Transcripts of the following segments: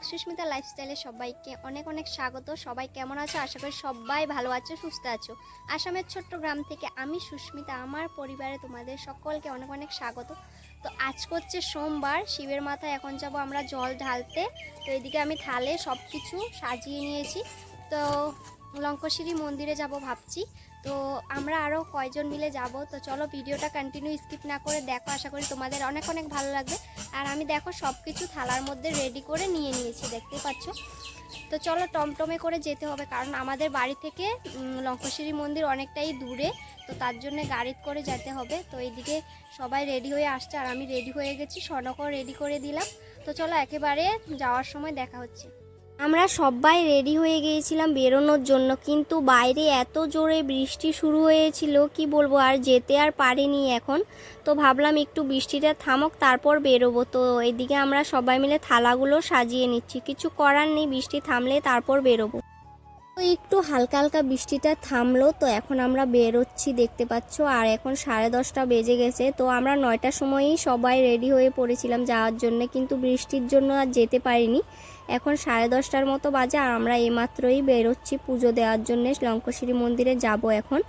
Blog Susmita লাইফস্টাইলে সবাইকে অনেক অনেক স্বাগত। সবাই কেমন আছো? আশা করি সবাই ভালো আছো, সুস্থ আছো। আসামের ছোট্ট গ্রাম থেকে আমি সুস্মিতা, আমার পরিবারে তোমাদের সকলকে অনেক অনেক স্বাগত। তো আজ হচ্ছে সোমবার, শিবের মাথায় এখন যাব আমরা জল ঢালতে। তো এদিকে আমি থালে সব কিছু সাজিয়ে নিয়েছি। তো লঙ্কশিরি মন্দিরে যাব ভাবছি। তো আমরা আরও কয়জন মিলে যাব? তো চলো ভিডিওটা কন্টিনিউ স্কিপ না করে দেখো। আশা করি তোমাদের অনেক অনেক ভালো লাগবে। আর আমি দেখো সব কিছু থালার মধ্যে রেডি করে নিয়ে নিয়েছি দেখতে পাচ্ছ? তো চলো টমটমে করে যেতে হবে কারণ আমাদের বাড়ি থেকে উম, লঙ্কশিরি মন্দির অনেকটাই দূরে। তো তার জন্য গাড়ি করে যেতে হবে। তো এইদিকে সবাই রেডি হয়ে আসছে আর আমি রেডি হয়ে গেছি সনকও রেডি করে দিলাম। তো চলো একেবারে যাওয়ার সময় দেখা হচ্ছে। আমরা সবাই রেডি হয়ে গিয়েছিলাম বেরোনোর জন্য, কিন্তু বাইরে এত জোরে বৃষ্টি শুরু হয়েছিল, কি বলব, আর যেতে আর পারিনি এখন। তো ভাবলাম একটু বৃষ্টিটা থামক, তারপর বেরোবো। তো এদিকে আমরা সবাই মিলে থালাগুলো সাজিয়ে নিচ্ছি। কিছু করার নেই, বৃষ্টি থামলে তারপর বেরোবো। একটু হালকা হালকা বৃষ্টিটা থামলো, তো এখন আমরা বেরোচ্ছি, দেখতে পাচ্ছ। আর এখন সাড়ে দশটা বেজে গেছে, তো আমরা নয়টার সময়ই সবাই রেডি হয়ে পড়েছিলাম যাওয়ার জন্য, কিন্তু বৃষ্টির জন্য আর যেতে পারিনি। এখন সাড়ে দশটার মতো বাজে, আর আমরা এইমাত্রই বেরোচ্ছি পুজো দেওয়ার জন্য, লঙ্কশিরি মন্দিরে যাব এখন।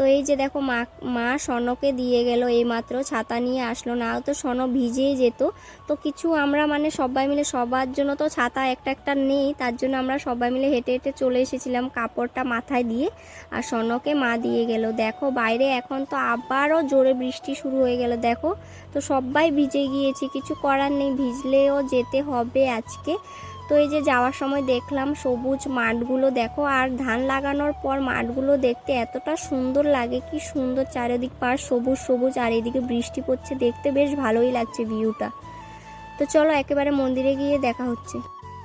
তো এই যে দেখো মা মা সনকে দিয়ে গেল এইমাত্র ছাতা নিয়ে আসলো। না তো সন ভিজেই যেত। তো কিছু আমরা মানে সবাই মিলে, সবার জন্য তো ছাতা একটা একটা নেই, তার জন্য আমরা সবাই মিলে হেঁটে হেঁটে চলে এসেছিলাম কাপড়টা মাথায় দিয়ে। আর সনকে মা দিয়ে গেল। দেখো বাইরে এখন তো আবারও জোরে বৃষ্টি শুরু হয়ে গেল, দেখো। তো সবাই ভিজে গিয়েছি, কিছু করার নেই, ভিজলেও যেতে হবে আজকে। তো এই যে যাওয়ার সময় দেখলাম সবুজ মাঠগুলো, দেখো, আর ধান লাগানোর পর মাঠগুলো দেখতে এতটা সুন্দর লাগে, কি সুন্দর চারিদিক পার সবুজ সবুজ, আর এদিকে বৃষ্টি পড়ছে, দেখতে বেশ ভালোই লাগছে ভিউটা তো চলো একেবারে মন্দিরে গিয়ে দেখা হচ্ছে।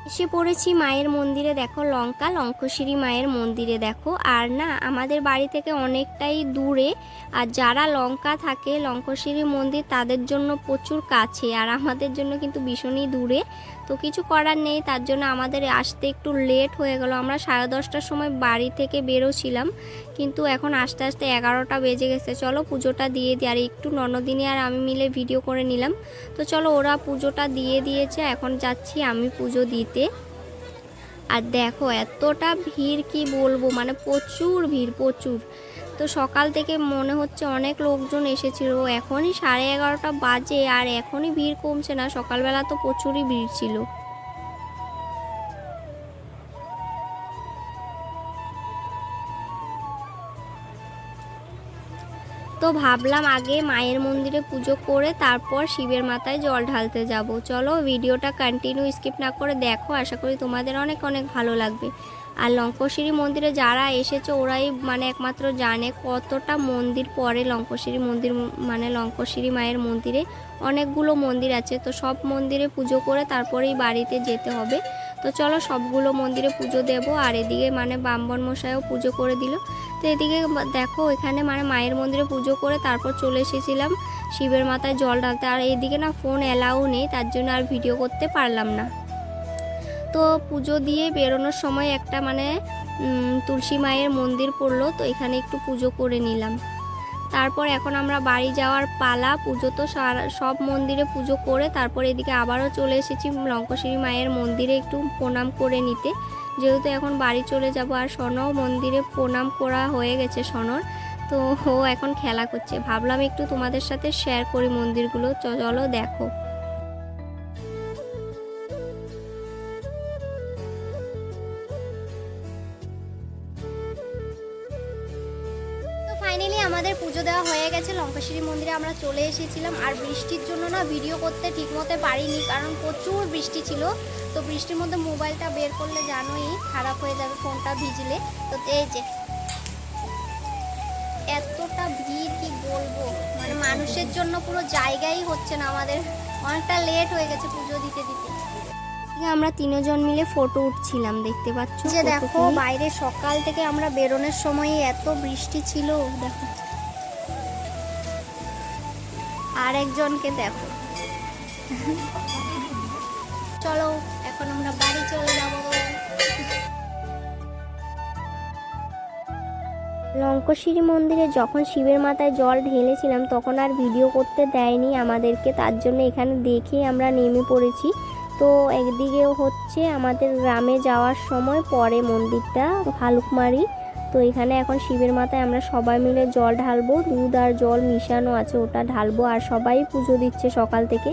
এসে পড়েছি মায়ের মন্দিরে, দেখো, লঙ্কা, লঙ্কশিরি মায়ের মন্দিরে, দেখো। আর না, আমাদের বাড়ি থেকে অনেকটাই দূরে, আর যারা লঙ্কা থাকে, লঙ্কশিরি মন্দির, তাদের জন্য প্রচুর কাছে, আর আমাদের জন্য কিন্তু ভীষণই দূরে। তো কিছু করার নেই, তার জন্য আমাদের আসতে একটু লেট হয়ে গেল। আমরা সাড়ে দশটার সময় বাড়ি থেকে বেরোছিলাম, কিন্তু এখন আস্তে আস্তে এগারোটা বেজে গেছে। চলো পুজোটা দিয়ে দিই। আর একটু ননদিনী আর আমি মিলে ভিডিও করে নিলাম। তো চলো ওরা পুজোটা দিয়ে দিয়েছে, এখন যাচ্ছি আমি পুজো দিতে। আর দেখো এতটা ভিড় কি বলব? মানে প্রচুর ভিড়, প্রচুর। তো সকাল থেকে মনে হচ্ছে অনেক লোকজন এসেছিল। এখনই সাড়ে এগারোটা বাজে আর এখনই ভিড় কমছে না। সকালবেলা তো প্রচুরই ভিড় ছিল। তো ভাবলাম আগে মায়ের মন্দিরে পুজো করে তারপর শিবের মাথায় জল ঢালতে যাব। চলো ভিডিওটা কন্টিনিউ স্কিপ না করে দেখো। আশা করি তোমাদের অনেক অনেক ভালো লাগবে। আর লঙ্কশিরি মন্দিরে যারা এসেছে, ওরাই মানে একমাত্র জানে কতটা মন্দির পরে লঙ্কশিরি মন্দির মানে লঙ্কশিরি মায়ের মন্দিরে অনেকগুলো মন্দির আছে। তো সব মন্দিরে পুজো করে তারপরেই বাড়িতে যেতে হবে। তো চলো সবগুলো মন্দিরে পুজো দেব। আর এদিকে মানে বামবন মশাইও পুজো করে দিল। তো এদিকে দেখো এখানে মানে মায়ের মন্দিরে পুজো করে তারপর চলে এসেছিলাম শিবের মাথায় জল ঢালতে। আর এদিকে না ফোন অ্যালাউ নেই, তার জন্য আর ভিডিও করতে পারলাম না। তো পুজো দিয়ে বেরোনোর সময় একটা মানে তুলসী মায়ের মন্দির পড়ল, তো এখানে একটু পুজো করে নিলাম। তারপর এখন আমরা বাড়ি যাওয়ার পালা, পুজো তো সব মন্দিরে পুজো করে তারপর এদিকে আবারও চলে এসেছি লঙ্কশিরি মায়ের মন্দিরে একটু প্রণাম করে নিতে। যেহেতু এখন বাড়ি চলে যাব, আর সনও মন্দিরে প্রণাম করা হয়ে গেছে সনর, তো ও এখন খেলা করছে। ভাবলাম একটু তোমাদের সাথে শেয়ার করি মন্দিরগুলো চলো দেখো। ফাইনালি আমাদের পুজো দেওয়া হয়ে গেছে। লঙ্কাশ্রী মন্দিরে আমরা চলে এসেছিলাম। আর বৃষ্টির জন্য না ভিডিও করতে ঠিকমতো পারিনি, কারণ প্রচুর বৃষ্টি ছিল। তো বৃষ্টির মধ্যে মোবাইলটা বের করলে জানোই খারাপ হয়ে যাবে, ফোনটা ভিজলে। তো এই যে, এতটা ভিড় কি বলব? মানে মানুষের জন্য পুরো জায়গাই হচ্ছে না আমাদের। অনেকটা লেট হয়ে গেছে পুজো দিতে দিতে। আমরা তিনজন মিলে ফটো উঠছিলাম দেখতে পাচ্ছ যে দেখো। বাইরে সকাল থেকে আমরা বেরোনোর সময় এত বৃষ্টি ছিল দেখো। আর একজনকে দেখো। চলো এখন আমরা বাড়ি চলে যাব। লঙ্কশিরি মন্দিরে যখন শিবের মাথায় জল ঢেলেছিলাম তখন আর ভিডিও করতে দেয়নি আমাদেরকে তার জন্য এখানে দেখেই আমরা নেমে পড়েছি। তো একদিকে হচ্ছে আমাদের গ্রামে যাওয়ার সময় পরে মন্দিরটা, ভালুকমারি। তো এখানে এখন শিবের মাথায় আমরা সবাই মিলে জল ঢালবো, দুধ আর জল মিশানো আছে, ওটা ঢালবো। আর সবাই পুজো দিচ্ছে সকাল থেকে।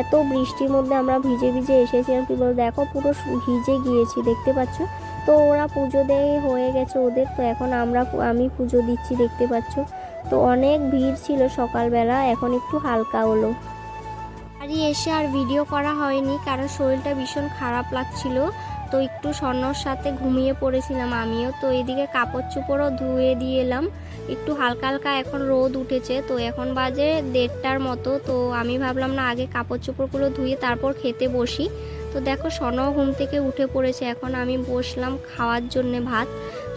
এত বৃষ্টির মধ্যে আমরা ভিজে ভিজে এসেছিলাম কি বলব দেখো পুরো ভিজে গিয়েছি, দেখতে পাচ্ছ? তো ওরা পুজো দিয়ে হয়ে গেছে ওদের। তো এখন আমরা আমি পুজো দিচ্ছি, দেখতে পাচ্ছ? তো অনেক ভিড় ছিল সকালবেলা, এখন একটু হালকা হলো। এসে আর ভিডিও করা হয়নি, কারণ শরীরটা ভীষণ খারাপ লাগছিল। তো একটু স্বর্ণর সাথে ঘুমিয়ে পড়েছিলাম আমিও। তো এদিকে কাপড় চোপড়ও ধুয়ে দিয়ে এলাম। একটু হালকা হালকা এখন রোদ উঠেছে, তো এখন বাজে দেড়টার মতো। তো আমি ভাবলাম না, আগে কাপড় চোপড়গুলো ধুয়ে তারপর খেতে বসি। তো দেখো স্বর্ণও ঘুম থেকে উঠে পড়েছে। এখন আমি বসলাম খাওয়ার জন্যে ভাত।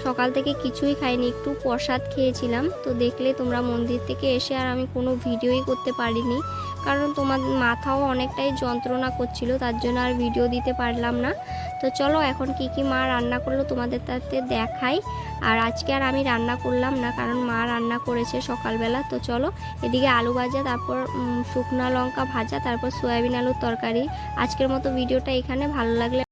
সকাল থেকে কিছুই খাইনি, একটু প্রসাদ খেয়েছিলাম। তো দেখলে তোমরা মন্দির থেকে এসে আর আমি কোনো ভিডিওই করতে পারিনি। কারণ তোমার মাথাও অনেকটাই যন্ত্রণা করছিল, তার জন্য আর ভিডিও দিতে পারলাম না। তো চলো, এখন কি কি মা রান্না করল তোমাদের তাতে দেখাই। আর আজকে আর আমি রান্না করলাম না, কারণ মা রান্না করেছে সকালবেলা। তো চলো, এদিকে আলু ভাজা, তারপর শুকনো লঙ্কা ভাজা, তারপর সয়াবিন আলুর তরকারি। আজকের মতো ভিডিওটা এখানে ভালো লাগলে